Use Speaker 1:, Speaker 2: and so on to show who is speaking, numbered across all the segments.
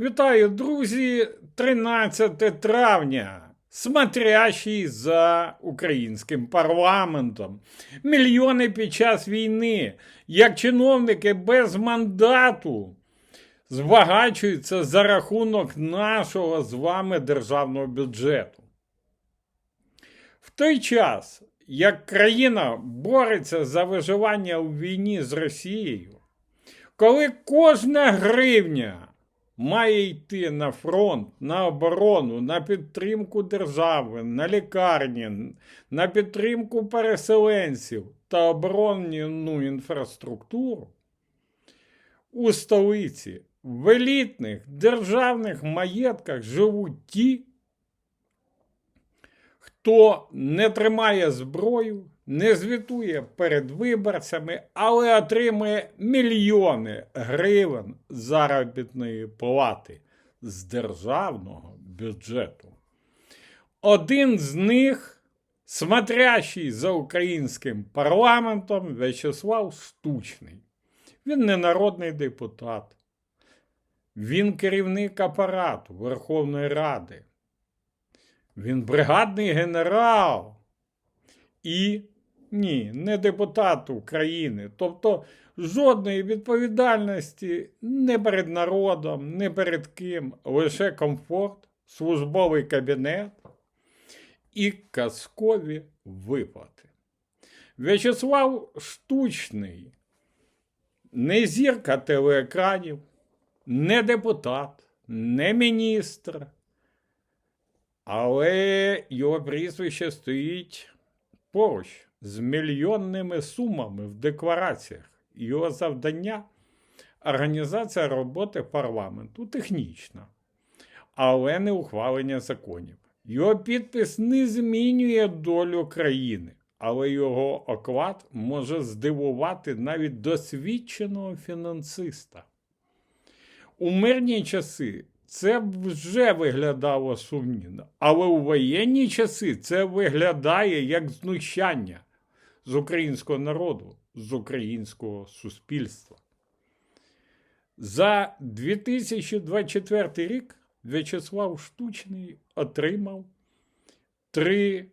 Speaker 1: Вітаю, друзі! 13 травня. Смотрящий за українським парламентом. Мільйони під час війни, як чиновники без мандату, збагачуються за рахунок нашого з вами державного бюджету. В той час, як країна бореться за виживання у війні з Росією, коли кожна гривня має йти на фронт, на оборону, на підтримку держави, на лікарні, на підтримку переселенців та оборонну інфраструктуру, у столиці в елітних державних маєтках живуть ті, хто не тримає зброю, не звітує перед виборцями, але отримує мільйони гривень заробітної плати з державного бюджету. Один з них, смотрящий за українським парламентом, В'ячеслав Штучний. Він не народний депутат. Він керівник апарату Верховної Ради. Він бригадний генерал. І ні, не депутат України. Тобто жодної відповідальності не перед народом, не перед ким, лише комфорт, службовий кабінет і казкові виплати. В'ячеслав Штучний, не зірка телеекранів, не депутат, не міністр, але його прізвище стоїть поруч з мільйонними сумами в деклараціях. Його завдання організація роботи парламенту технічна, але не ухвалення законів. Його підпис не змінює долю країни, але його оклад може здивувати навіть досвідченого фінансиста. У мирні часи це вже виглядало сумнівно, але у воєнні часи це виглядає як знущання з українського народу, з українського суспільства. За 2024 рік В'ячеслав Штучний отримав 3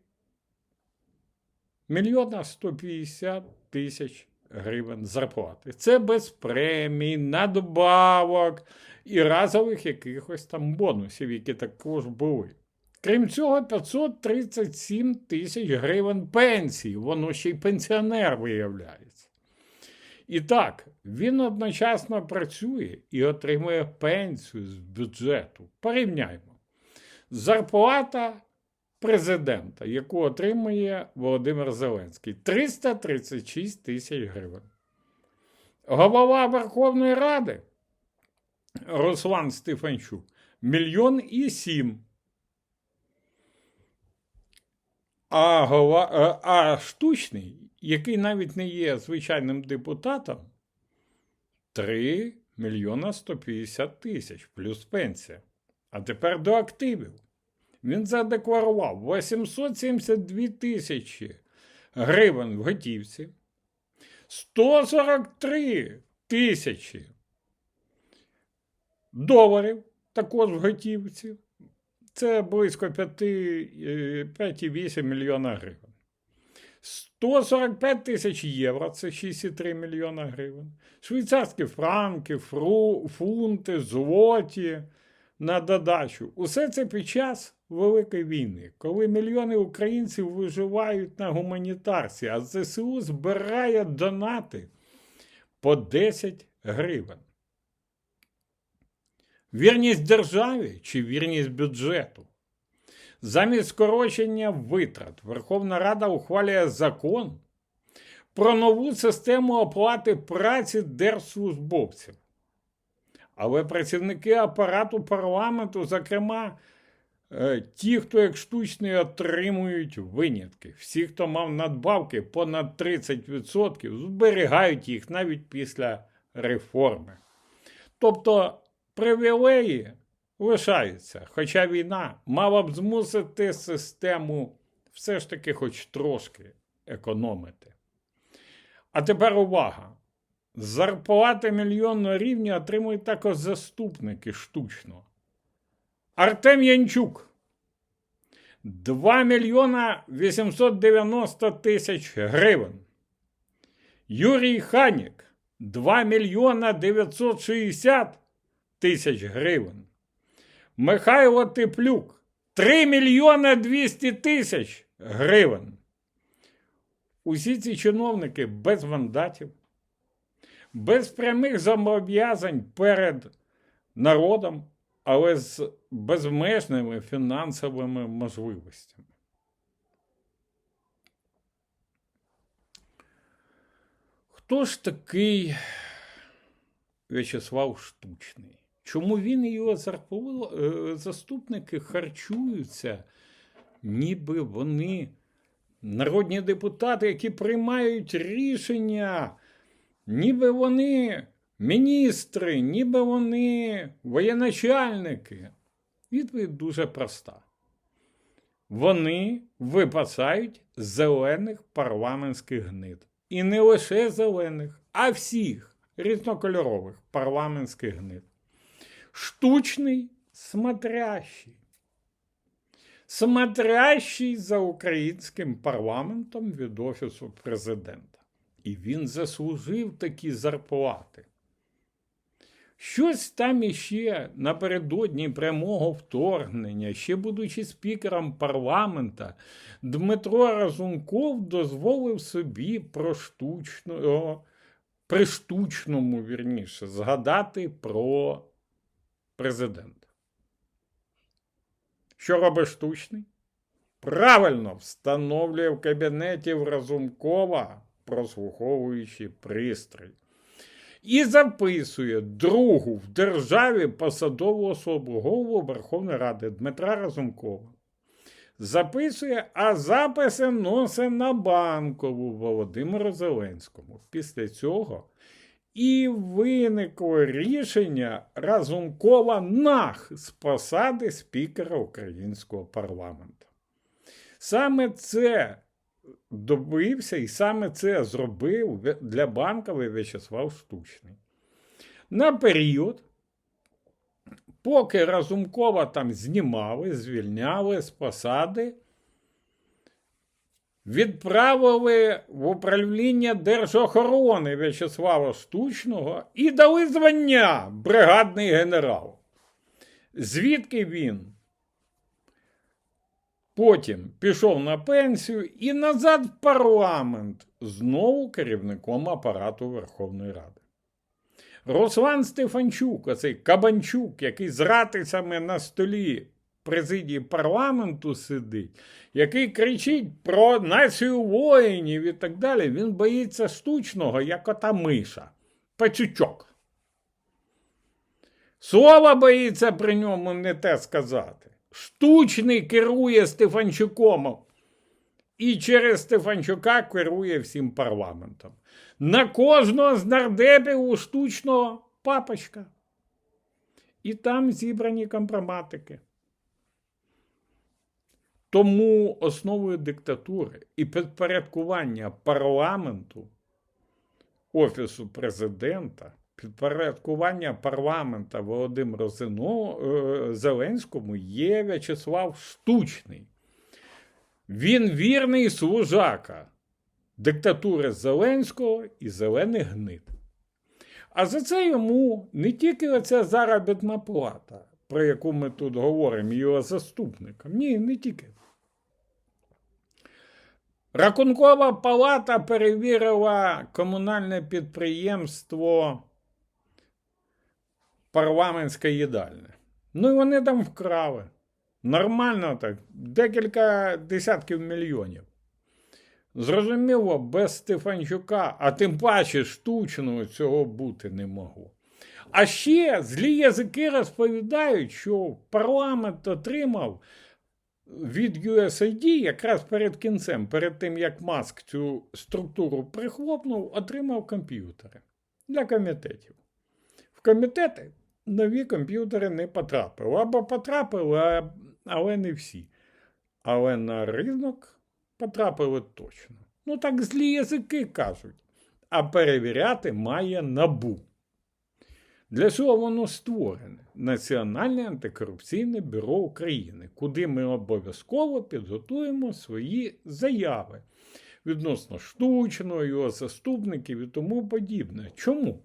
Speaker 1: мільйона 150 тисяч гривень зарплати. Це без премій, надбавок і разових якихось там бонусів, які також були. Крім цього, 537 тисяч гривень пенсії, воно ще й пенсіонер виявляється. І так, він одночасно працює і отримує пенсію з бюджету. Порівняймо. Зарплата президента, яку отримує Володимир Зеленський 336 тисяч гривень. Голова Верховної Ради Руслан Стефанчук мільйон і сім. А, голова, е, а штучний, який навіть не є звичайним депутатом, 3 мільйона 150 тисяч плюс пенсія. А тепер до активів. Він задекларував 872 тисячі гривень в готівці, 143 тисячі доларів також в готівці. Це близько 5,8 мільйона гривень. 145 тисяч євро це 6,3 мільйона гривень. Швейцарські франки, фру, фунти, злоті на додачу. Усе це під час Великої війни, коли мільйони українців виживають на гуманітарці, а ЗСУ збирає донати по 10 гривень. Вірність державі чи вірність бюджету? Замість скорочення витрат Верховна Рада ухвалює закон про нову систему оплати праці держслужбовців. Але працівники апарату парламенту, зокрема, е, ті, хто як штучний отримують винятки, всі, хто мав надбавки понад 30%, зберігають їх навіть після реформи. Тобто привілеї лишаються, хоча війна мала б змусити систему все ж таки хоч трошки економити. А тепер увага! зарплати мільйонного рівня отримують також заступники штучно. Артем Янчук 2 мільйона 890 тисяч гривень. Юрій Ханік 2 мільйона 960 тисяч гривень. Михайло Теплюк 3 мільйона 200 тисяч гривень. Усі ці чиновники без мандатів, без прямих зобов'язань перед народом, але з безмежними фінансовими можливостями. Хто ж такий В'ячеслав Штучний? Чому він і його е, заступники харчуються, ніби вони народні депутати, які приймають рішення, ніби вони міністри, ніби вони воєначальники? Відповідь дуже проста. Вони випасають зелених парламентських гнид. І не лише зелених, а всіх різнокольорових парламентських гнид. Штучний смотрящий. Смотрящий за українським парламентом від Офісу президента. І він заслужив такі зарплати. Щось там іще напередодні прямого вторгнення, ще будучи спікером парламента, Дмитро Разумков дозволив собі про штучного, при штучному, вірніше, згадати про президента. Що робить штучний? Правильно встановлює в кабінеті Разумкова прослуховуючий пристрій і записує другу в державі посадову особу голову Верховної Ради Дмитра Разумкова. Записує, а записи носить на банкову Володимиру Зеленському. Після цього і виникло рішення Разумкова нах з посади спікера українського парламенту. Саме це добився і саме це зробив для банкової В'ячеслав Штучний. На період, поки Разумкова там знімали, звільняли з посади, відправили в управління Держохорони В'ячеслава Штучного і дали звання бригадний генерал. Звідки він? Потім пішов на пенсію і назад в парламент знову керівником апарату Верховної Ради. Руслан Стефанчук, оцей Кабанчук, який з ратицями на столі президії парламенту сидить, який кричить про націю воїнів і так далі, він боїться штучного, як ота миша. Пацючок. Слова боїться при ньому не те сказати. Штучний керує Стефанчуком. І через Стефанчука керує всім парламентом. На кожного з нардепів у штучного папочка. І там зібрані компроматики. Тому основою диктатури і підпорядкування парламенту Офісу президента, підпорядкування парламента Володимиру Зино, е, Зеленському є В'ячеслав Штучний. Він вірний служака диктатури Зеленського і зелених гнид. А за це йому не тільки оця заробітна плата, про яку ми тут говоримо, його заступникам. Ні, не тільки. Рахункова палата перевірила комунальне підприємство парламентське їдальне. Ну і вони там вкрали. Нормально так, декілька десятків мільйонів. Зрозуміло, без Стефанчука, а тим паче штучного цього бути не могло. А ще злі язики розповідають, що парламент отримав від USAID якраз перед кінцем, перед тим як Маск цю структуру прихлопнув, отримав комп'ютери для комітетів. В комітети нові комп'ютери не потрапили. Або потрапили, але не всі. Але на ринок потрапили точно. Ну так злі язики кажуть. а перевіряти має набу. Для цього воно створене Національне антикорупційне бюро України, куди ми обов'язково підготуємо свої заяви відносно штучного, його заступників і тому подібне. Чому?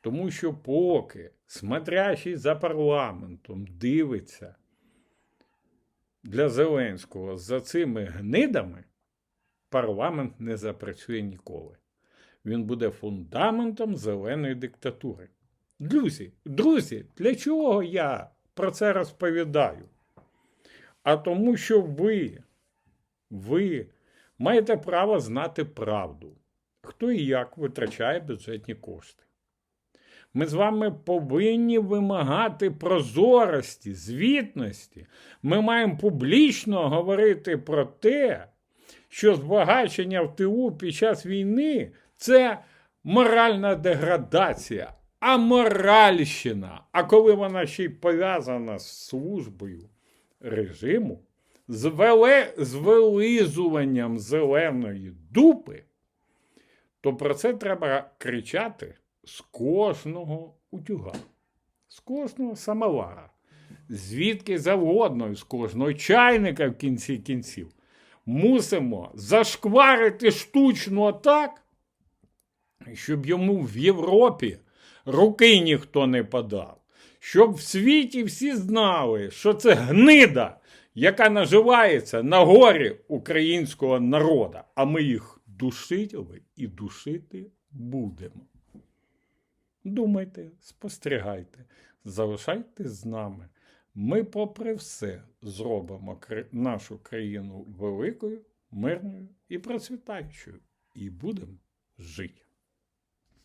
Speaker 1: Тому що поки смотрящий за парламентом дивиться для Зеленського за цими гнидами, парламент не запрацює ніколи. Він буде фундаментом зеленої диктатури. Друзі, друзі, для чого я про це розповідаю? А тому, що ви, ви маєте право знати правду, хто і як витрачає бюджетні кошти. Ми з вами повинні вимагати прозорості, звітності. Ми маємо публічно говорити про те, що збагачення в ТУ під час війни це моральна деградація, аморальщина. А коли вона ще й пов'язана з службою режиму, з, веле, з вилизуванням зеленої дупи, то про це треба кричати з кожного утюга, з кожного самовара, звідки завгодно, з кожного чайника в кінці кінців. Мусимо зашкварити штучно так, щоб йому в Європі руки ніхто не подав, щоб в світі всі знали, що це гнида, яка наживається на горі українського народу, а ми їх душили і душити будемо. Думайте, спостерігайте, залишайтесь з нами. Ми, попри все, зробимо нашу країну великою, мирною і процвітаючою, і будемо жити.